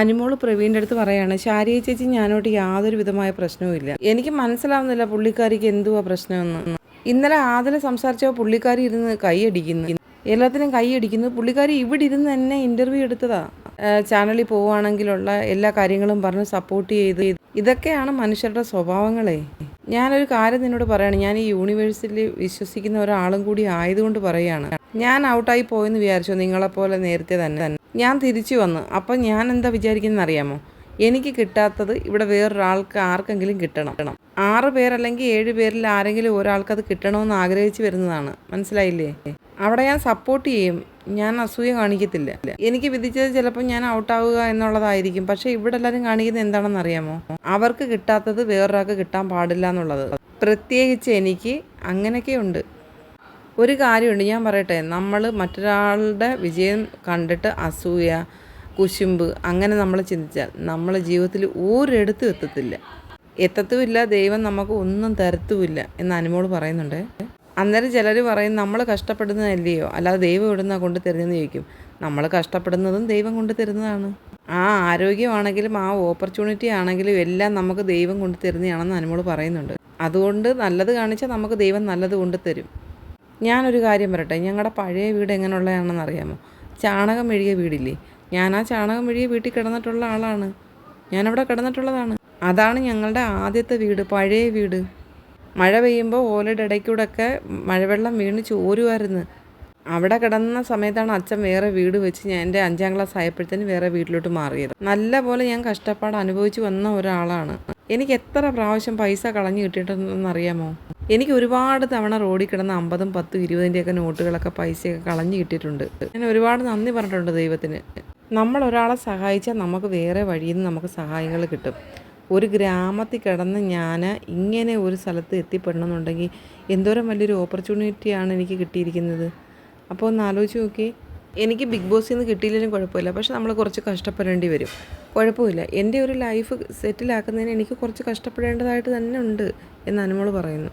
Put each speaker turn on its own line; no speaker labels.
അനുമോൾ പ്രവീണിന്റെ അടുത്ത് പറയാണ് ശാരിയ ചേച്ചി ഞാനോട്ട് യാതൊരു വിധമായ പ്രശ്നവുമില്ല എനിക്ക് മനസ്സിലാവുന്നില്ല പുള്ളിക്കാരിക്ക് എന്തുവാ പ്രശ്നമെന്ന്. ഇന്നലെ ആദ്യം സംസാരിച്ചപ്പോൾ പുള്ളിക്കാരി ഇരുന്ന് കൈയടിക്കുന്നു എല്ലാത്തിനും കൈയടിക്കുന്നു പുള്ളിക്കാരി ഇവിടെ ഇരുന്ന് തന്നെ ഇന്റർവ്യൂ എടുത്തതാ. ചാനലിൽ പോവുകയാണെങ്കിലുള്ള എല്ലാ കാര്യങ്ങളും പറഞ്ഞ് സപ്പോർട്ട് ചെയ്ത് ഇതൊക്കെയാണ് മനുഷ്യരുടെ സ്വഭാവങ്ങളെ. ഞാനൊരു കാര്യം നിന്നോട് പറയാണ്. ഞാൻ ഈ യൂണിവേഴ്സിറ്റിയിൽ വിശ്വസിക്കുന്ന ഒരാളും കൂടി ആയതുകൊണ്ട് പറയുകയാണ് ഞാൻ ഔട്ടായി പോയെന്ന് വിചാരിച്ചു? നിങ്ങളെപ്പോലെ നേരത്തെ തന്നെ. ഞാൻ തിരിച്ചു വന്നു. അപ്പം ഞാൻ എന്താ വിചാരിക്കുന്നത് അറിയാമോ എനിക്ക് കിട്ടാത്തത് ഇവിടെ വേറൊരാൾക്ക് ആർക്കെങ്കിലും കിട്ടണം. ആറ് പേരല്ലെങ്കിൽ ഏഴ് പേരിൽ ആരെങ്കിലും ഒരാൾക്ക് അത് കിട്ടണമെന്ന് ആഗ്രഹിച്ചു വരുന്നതാണ്. മനസ്സിലായില്ലേ? അവിടെ ഞാൻ സപ്പോർട്ട് ചെയ്യും. ഞാൻ അസൂയ കാണിക്കത്തില്ല. എനിക്ക് വിധിച്ചത് ചിലപ്പോൾ ഞാൻ ഔട്ടാവുക എന്നുള്ളതായിരിക്കും. പക്ഷേ ഇവിടെ എല്ലാവരും കാണിക്കുന്നത് എന്താണെന്ന് അറിയാമോ? അവർക്ക് കിട്ടാത്തത് വേറൊരാൾക്ക് കിട്ടാൻ പാടില്ല എന്നുള്ളത്. പ്രത്യേകിച്ച് എനിക്ക് അങ്ങനെയൊക്കെ ഉണ്ട്. ഒരു കാര്യമുണ്ട് ഞാൻ പറയട്ടെ. നമ്മൾ മറ്റൊരാളുടെ വിജയം കണ്ടിട്ട് അസൂയ കുശുമ്പ് അങ്ങനെ നമ്മൾ ചിന്തിച്ചാൽ നമ്മൾ ജീവിതത്തിൽ ഒരിടത്തും എത്തത്തില്ല. എത്തത്തുമില്ല ദൈവം നമുക്ക് ഒന്നും തരത്തുമില്ല എന്ന് അനുമോൾ പറയുന്നുണ്ട്. അന്നേരം ചിലർ പറയും നമ്മൾ കഷ്ടപ്പെടുന്നതല്ലയോ? അല്ലാതെ ദൈവം ഇവിടുന്ന കൊണ്ട് തരുന്നതെന്ന് ചോദിക്കും. നമ്മൾ കഷ്ടപ്പെടുന്നതും ദൈവം കൊണ്ട് തരുന്നതാണ്. ആ ആരോഗ്യമാണെങ്കിലും ആ ഓപ്പർച്യൂണിറ്റി ആണെങ്കിലും എല്ലാം നമുക്ക് ദൈവം കൊണ്ട് തരുന്നതാണെന്ന് അനുമോൾ പറയുന്നുണ്ട്. അതുകൊണ്ട് നല്ലത് കാണിച്ചാൽ നമുക്ക് ദൈവം നല്ലത് കൊണ്ട് തരും. ഞാനൊരു കാര്യം പറയട്ടെ ഞങ്ങളുടെ പഴയ വീട് എങ്ങനെയുള്ളതാണെന്ന് അറിയാമോ? ചാണകം മെഴുകിയ വീടില്ലേ? ഞാൻ ആ ചാണകം മെഴുകിയ വീട്ടിൽ കിടന്നിട്ടുള്ള ആളാണ്. ഞാനവിടെ കിടന്നിട്ടുള്ളതാണ്. അതാണ് ഞങ്ങളുടെ ആദ്യത്തെ വീട് പഴയ വീട്. മഴ പെയ്യുമ്പോൾ ഓലയുടെ ഇടയ്ക്കൂടെയൊക്കെ മഴവെള്ളം വീണ് ചോരുമായിരുന്നു അവിടെ കിടന്ന സമയത്താണ് അച്ഛൻ വേറെ വീട് വെച്ച് ഞാൻ എന്റെ അഞ്ചാം ക്ലാസ് ആയപ്പോഴത്തേന് വേറെ വീട്ടിലോട്ട് മാറിയത്. നല്ല പോലെ ഞാൻ കഷ്ടപ്പാട് അനുഭവിച്ചു വന്ന ഒരാളാണ്. എനിക്ക് എത്ര പ്രാവശ്യം പൈസ കളഞ്ഞു കിട്ടിയിട്ടുണ്ടെന്ന് അറിയാമോ? എനിക്ക് ഒരുപാട് തവണ റോഡിൽ കിടന്ന അമ്പതും പത്തും ഇരുപതിന്റെയൊക്കെ നോട്ടുകളൊക്കെ പൈസയൊക്കെ കളഞ്ഞു കിട്ടിയിട്ടുണ്ട്. ഞാൻ ഒരുപാട് നന്ദി പറഞ്ഞിട്ടുണ്ട് ദൈവത്തിന്. നമ്മൾ ഒരാളെ സഹായിച്ചാൽ നമുക്ക് വേറെ വഴിയിൽ നിന്ന് നമുക്ക് സഹായങ്ങൾ കിട്ടും. ഒരു ഗ്രാമത്തിൽ കിടന്ന് ഞാൻ ഇങ്ങനെ ഒരു സ്ഥലത്ത് എത്തിപ്പെടണമെന്നുണ്ടെങ്കിൽ എന്തോരം വലിയൊരു ഓപ്പർച്യൂണിറ്റിയാണ് എനിക്ക് കിട്ടിയിരിക്കുന്നത്. അപ്പോൾ ഒന്ന് ആലോചിച്ച് നോക്കി. എനിക്ക് ബിഗ് ബോസിൽ നിന്ന് കിട്ടിയില്ലെങ്കിലും കുഴപ്പമില്ല. പക്ഷെ നമ്മൾ കുറച്ച് കഷ്ടപ്പെടേണ്ടി വരും. കുഴപ്പമില്ല. എന്റെ ഒരു ലൈഫ് സെറ്റിലാക്കുന്നതിന് എനിക്ക് കുറച്ച് കഷ്ടപ്പെടേണ്ടതായിട്ട് തന്നെ ഉണ്ട് എന്ന് അനുമോൾ പറയുന്നു.